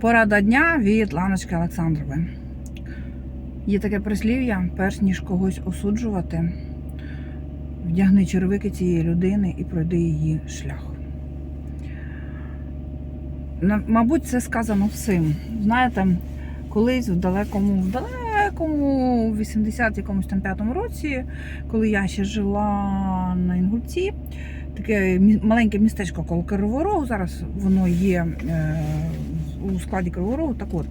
Порада дня від Ланочки Олександрової. Є таке прислів'я, перш ніж когось осуджувати, вдягни червики цієї людини і пройди її шлях. Мабуть, це сказано всім. Знаєте, колись в далекому, в далекому 80 якомусь п'ятому році, коли я ще жила на Інгульці, таке маленьке містечко коло Кривого Рогу, зараз воно є е, у складі Кривого Рогу. Так от,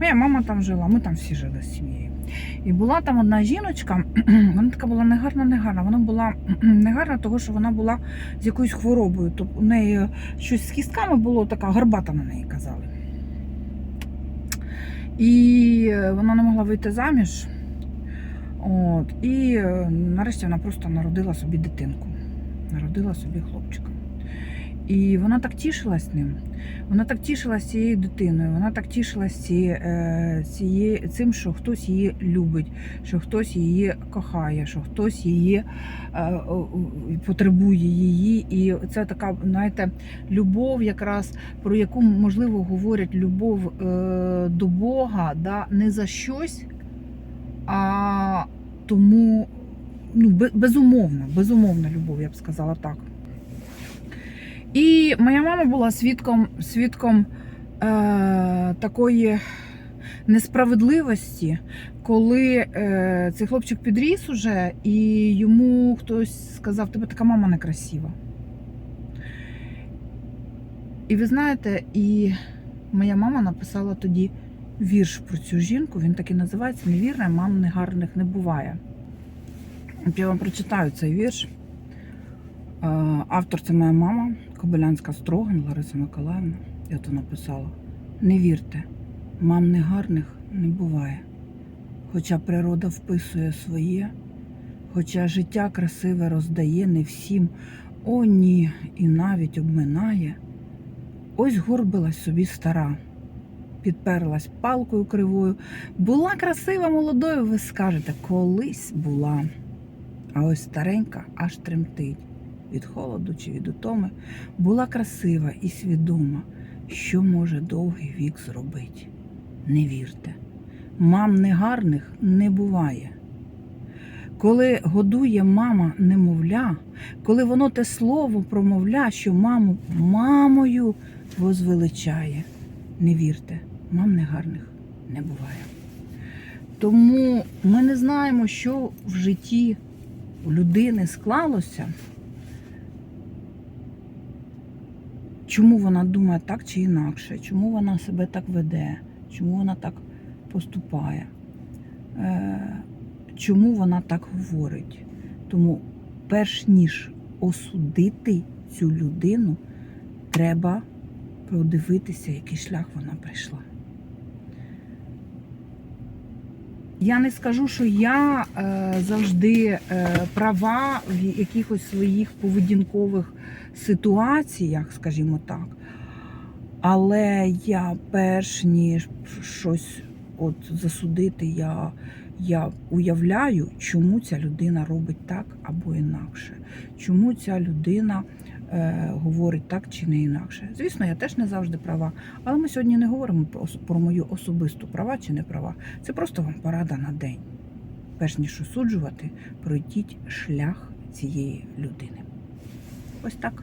моя мама там жила, ми там всі жили з сім'єю. І була там одна жіночка, вона така була негарна, негарна. Вона була негарна, тому що вона була з якоюсь хворобою. Тобто у неї щось з кістками було така гарбата на неї казали. І е, вона не могла вийти заміж. От, і е, нарешті вона просто народила собі дитинку. Народила собі хлопчика. І вона так тішилась ним. Вона так тішилась цією дитиною, вона так тішилась ці, е, цим, що хтось її любить, що хтось її кохає, що хтось її е, потребує її. І це така, знаєте, любов, якраз про яку можливо говорять любов е, до Бога, да, не за щось, а тому ну, бе- безумовна, безумовна любов, я б сказала так. І моя мама була свідком, свідком е, такої несправедливості, коли е, цей хлопчик підріс уже, і йому хтось сказав, тебе така мама некрасива. І ви знаєте, і моя мама написала тоді вірш про цю жінку, він так і називається Невірна, мам негарних не буває. Я вам прочитаю цей вірш. Е, Автор це моя мама, Кобилянська Строган, Лариса Миколаївна. Я то написала. Не вірте, мам негарних не буває. Хоча природа вписує своє, хоча життя красиве роздає не всім, о ні, і навіть обминає. Ось горбилась собі стара, підперлась палкою кривою. Була красива молодою, ви скажете, колись була. А ось старенька аж тремтить від холоду чи від утоми, була красива і свідома, що може довгий вік зробить. Не вірте, мам негарних не буває. Коли годує мама немовля, коли воно те слово промовля, що маму мамою возвеличає, не вірте, мам негарних не буває. Тому ми не знаємо, що в житті людини склалося, чому вона думає так чи інакше, чому вона себе так веде, чому вона так поступає, е, чому вона так говорить. Тому, перш ніж осудити цю людину, треба продивитися, який шлях вона пройшла. Я не скажу, що я е, завжди е, права в якихось своїх поведінкових ситуаціях, скажімо так. Але я перш ніж щось от засудити, я, я уявляю, чому ця людина робить так або інакше. Чому ця людина говорить так чи не інакше. Звісно, я теж не завжди права. Але ми сьогодні не говоримо про, про мою особисту права чи не права. Це просто вам порада на день. Перш ніж осуджувати, пройдіть шлях цієї людини. Ось так.